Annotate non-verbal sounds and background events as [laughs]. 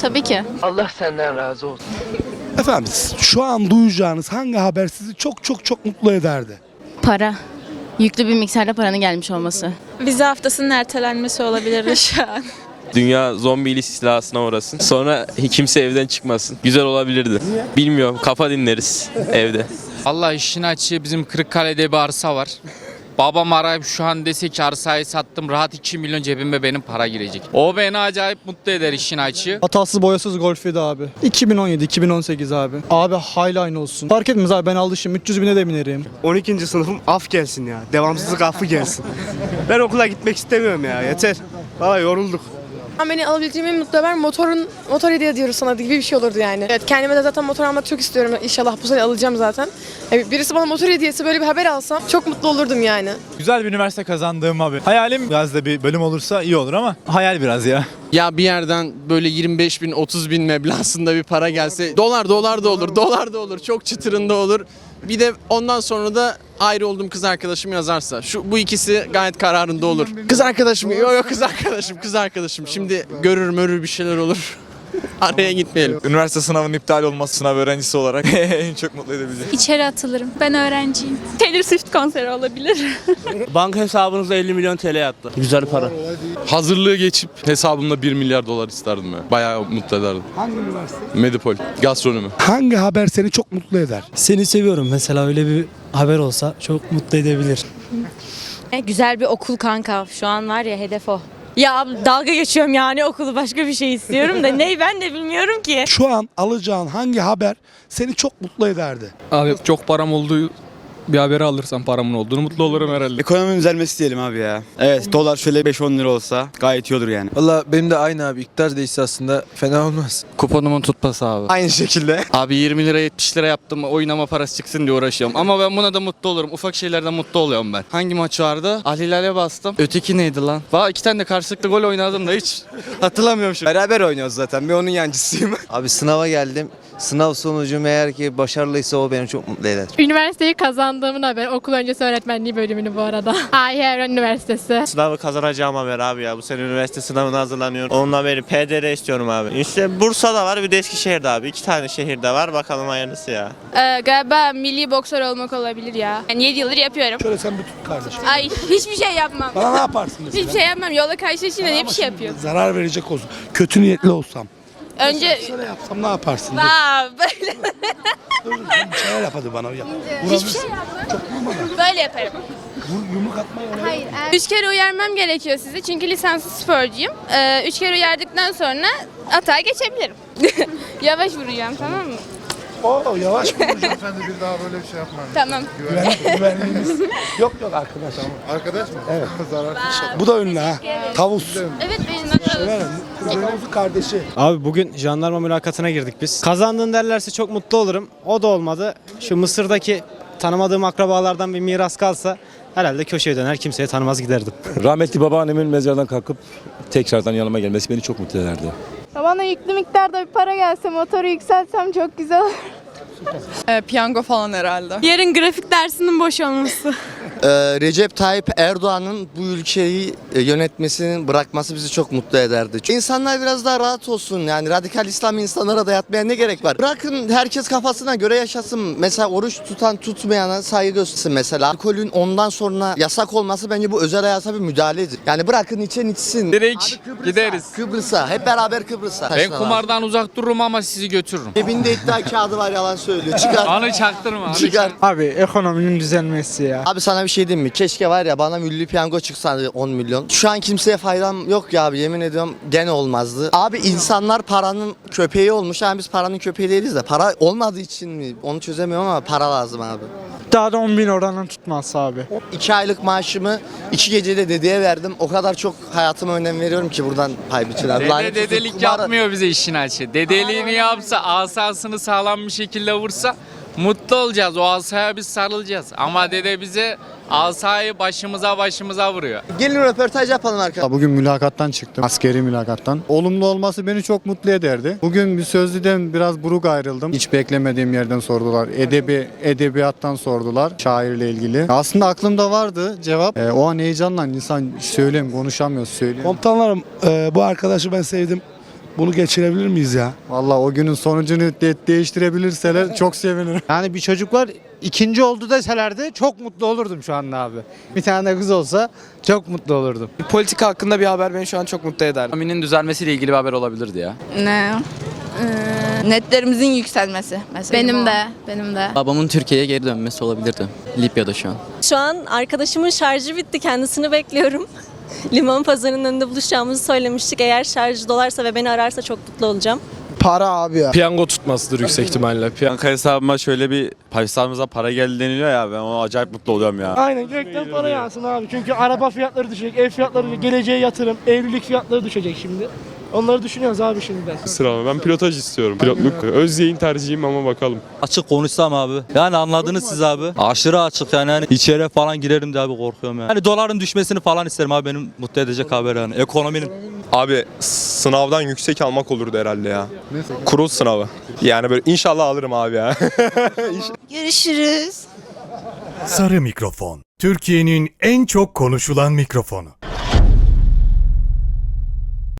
Tabii ki. Allah senden razı olsun. Efendim şu an duyacağınız hangi haber sizi çok çok çok mutlu ederdi? Para. Yüklü bir miktarda paranın gelmiş olması. Vize haftasının ertelenmesi olabilir [laughs] şu an. Dünya zombi istilasına uğrasın. Sonra kimse evden çıkmasın. Güzel olabilirdi. Bilmiyorum. Kafa dinleriz evde. Allah işin açığı bizim Kırıkkale'de bir arsa var. Babam arayıp şu an dese ki arsayı sattım rahat 2 milyon cebime benim para girecek. O beni acayip mutlu eder işin açığı. Hatasız boyasız Golf'iydi abi. 2017-2018 abi. Abi highline olsun. Fark etmez abi ben alışım. 300 bine de binerim. 12. sınıfım af gelsin ya. Devamsızlık affı gelsin. Ben okula gitmek istemiyorum ya. Yeter. Valla yorulduk. Beni alabileceğim en mutlu haber motorun motor hediye ediyoruz sana gibi bir şey olurdu yani. Evet kendime de zaten motor almak çok istiyorum. İnşallah bu sene alacağım zaten. Yani birisi bana motor hediyesi böyle bir haber alsam çok mutlu olurdum yani. Güzel bir üniversite kazandığım abi. Hayalim biraz da bir bölüm olursa iyi olur ama hayal biraz ya. Ya bir yerden böyle 25 bin 30 bin meblağında bir para gelse dolar dolar da olur dolar da olur çok çıtırında olur. Bir de ondan sonra da ayrı olduğum kız arkadaşım yazarsa şu bu ikisi gayet kararında olur. Kız arkadaşım yok yok kız arkadaşım kız arkadaşım şimdi görür mörür bir şeyler olur. Araya gitmeyelim. Üniversite sınavının iptal olması sınav öğrencisi olarak [laughs] en çok mutlu edebilir. İçeri atılırım. Ben öğrenciyim. Taylor Swift konseri olabilir. [laughs] Banka hesabınızda 50 milyon TL yattı. Güzel para. Hazırlığı geçip hesabımda 1 milyar dolar isterdim ya. Bayağı mutlu ederdim. Hangi üniversite? Medipol, gastronomi. Hangi haber seni çok mutlu eder? Seni seviyorum mesela öyle bir haber olsa çok mutlu edebilir. Güzel bir okul kanka. Şu an var ya hedef o. Ya dalga geçiyorum yani okulu başka bir şey istiyorum da ney ben de bilmiyorum ki. Şu an alacağın hangi haber seni çok mutlu ederdi? Abi çok param olduğu bir haberi alırsam paramın olduğunu mutlu olurum herhalde. Ekonominin düzelmesi diyelim abi ya. Evet dolar şöyle 5-10 lira olsa gayet iyi olur yani. Valla benim de aynı abi iktidar değişse aslında fena olmaz. Kuponumun tutması abi. Aynı şekilde. Abi 20 lira 70 lira yaptım oynama parası çıksın diye uğraşıyorum. Ama ben buna da mutlu olurum. Ufak şeylerden mutlu oluyorum ben. Hangi maç vardı? Al Hilal'e bastım. Öteki neydi lan? Valla iki tane de karşılıklı gol oynadım da hiç [laughs] hatırlamıyorum şimdi. Beraber oynuyoruz zaten. Bir onun yancısıyım. Abi sınava geldim. Sınav sonucum eğer ki başarılıysa o beni çok mutlu eder. Üniversiteyi kazandığımın haberi okul öncesi öğretmenliği bölümünü bu arada. [laughs] Ahiyer Üniversitesi. Sınavı kazanacağım haber abi ya. Bu sene üniversite sınavına hazırlanıyorum. Onunla haberi PDR istiyorum abi. İşte Bursa'da var bir de Eskişehir'de abi. İki tane şehirde var. Bakalım hayırlısı ya. Ee, galiba milli boksör olmak olabilir ya. Yani 7 yıldır yapıyorum. Şöyle sen bir tut kardeşim. Ay hiçbir şey yapmam. Bana ne yaparsın mesela? Hiçbir şey yapmam. Yolda karşılaşınca ne bir şey yapıyor. Zarar verecek olsun. Kötü niyetli olsam. Önce Şöyle yapsam ne yaparsın? Dur, Aa, böyle, dur, dur, bir şeyler yap hadi bana. Yap. hiçbir şey yapmam. Böyle yaparım. Vur, yumruk atma öyle. Hayır. Üç kere uyarmam gerekiyor sizi çünkü lisanslı sporcuyum. Ee, üç kere uyardıktan sonra atağa geçebilirim. [laughs] Yavaş vuracağım tamam mı? Oo yavaş vur. Efendi bir daha böyle bir şey yapma. Tamam. Güvenlik, güvenliğimiz. [laughs] Yok yok arkadaş. Arkadaş mı? Evet. [laughs] Bu da ünlü ha. Tavus. Evet benim adım. Evet. Kuzenimizin kardeşi. Abi bugün jandarma mülakatına girdik biz. Kazandın derlerse çok mutlu olurum. O da olmadı. Şu Mısır'daki tanımadığım akrabalardan bir miras kalsa herhalde köşeye döner kimseye tanımaz giderdim. [laughs] Rahmetli babaannemin mezardan kalkıp tekrardan yanıma gelmesi beni çok mutlu ederdi. Bana yüklü miktarda bir para gelse motoru yükseltsem çok güzel olur. [laughs] piyango falan herhalde. Yarın grafik dersinin boş olması. [laughs] Ee, Recep Tayyip Erdoğan'ın bu ülkeyi e, yönetmesinin bırakması bizi çok mutlu ederdi. Çünkü İnsanlar biraz daha rahat olsun. Yani radikal İslam insanlara dayatmaya ne gerek var? Bırakın herkes kafasına göre yaşasın. Mesela oruç tutan tutmayana saygı göstersin mesela. Alkolün ondan sonra yasak olması bence bu özel hayata bir müdahaledir. Yani bırakın içen içsin. Direkt gideriz. Kıbrıs'a. Hep beraber Kıbrıs'a. Ben kumardan uzak dururum ama sizi götürürüm. Cebinde iddia kağıdı var yalan söylüyor. Çıkar. Anı çaktırma. Çıkar. Abi ekonominin düzelmesi ya. Abi sana bir şey diyeyim mi? Keşke var ya bana milli piyango çıksaydı 10 milyon. Şu an kimseye faydam yok ya abi yemin ediyorum gene olmazdı. Abi insanlar paranın köpeği olmuş. Yani biz paranın köpeği değiliz de para olmadığı için mi? Onu çözemiyorum ama para lazım abi. Daha da 10 bin oranın tutmaz abi. 2 aylık maaşımı 2 gecede dedeye verdim. O kadar çok hayatıma önem veriyorum ki buradan pay. Lanet Dede dedelik kumara- yapmıyor bize işin açı. Dedeliğini yapsa, asasını sağlam bir şekilde vursa mutlu olacağız. O asaya biz sarılacağız. Ama dede bize asayı başımıza başımıza vuruyor. Gelin röportaj yapalım arkadaşlar. Bugün mülakattan çıktım. Askeri mülakattan. Olumlu olması beni çok mutlu ederdi. Bugün bir sözlüden biraz buruk ayrıldım. Hiç beklemediğim yerden sordular. Edebi edebiyattan sordular. Şairle ilgili. Aslında aklımda vardı cevap. Ee, o an heyecanla insan söyleyeyim konuşamıyor söyleyeyim. Komutanlarım e, bu arkadaşı ben sevdim. Bunu geçirebilir miyiz ya? Vallahi o günün sonucunu de- değiştirebilirseler çok sevinirim. Yani bir çocuk var ikinci oldu deselerdi çok mutlu olurdum şu anda abi. Bir tane de kız olsa çok mutlu olurdum. Politika hakkında bir haber beni şu an çok mutlu eder. Ekonominin düzelmesiyle ilgili bir haber olabilirdi ya. Ne? netlerimizin yükselmesi mesela. Benim de, benim de. Babamın Türkiye'ye geri dönmesi olabilirdi. Libya'da şu an. Şu an arkadaşımın şarjı bitti. Kendisini bekliyorum. Liman pazarının önünde buluşacağımızı söylemiştik. Eğer şarjı dolarsa ve beni ararsa çok mutlu olacağım. Para abi ya. Piyango tutmasıdır yüksek ihtimalle. Banka hesabıma şöyle bir hesabımıza para geldi deniliyor ya ben ona acayip mutlu oluyorum ya. Aynen gökten para yağsın abi. Çünkü araba fiyatları düşecek, ev fiyatları, geleceğe yatırım, evlilik fiyatları düşecek şimdi. Onları düşünüyoruz abi şimdiden. Sıralama ben pilotaj istiyorum. Pilotluk Özyeğin tercihim ama bakalım. Açık konuşsam abi. Yani anladınız siz abi. Aşırı açık yani. yani içeri falan girerim diye abi korkuyorum yani. Hani doların düşmesini falan isterim abi benim mutlu edecek haber yani. Ekonominin. Abi sınavdan yüksek almak olurdu herhalde ya. Kurul sınavı. Yani böyle inşallah alırım abi ya. [laughs] Görüşürüz. Sarı mikrofon. Türkiye'nin en çok konuşulan mikrofonu.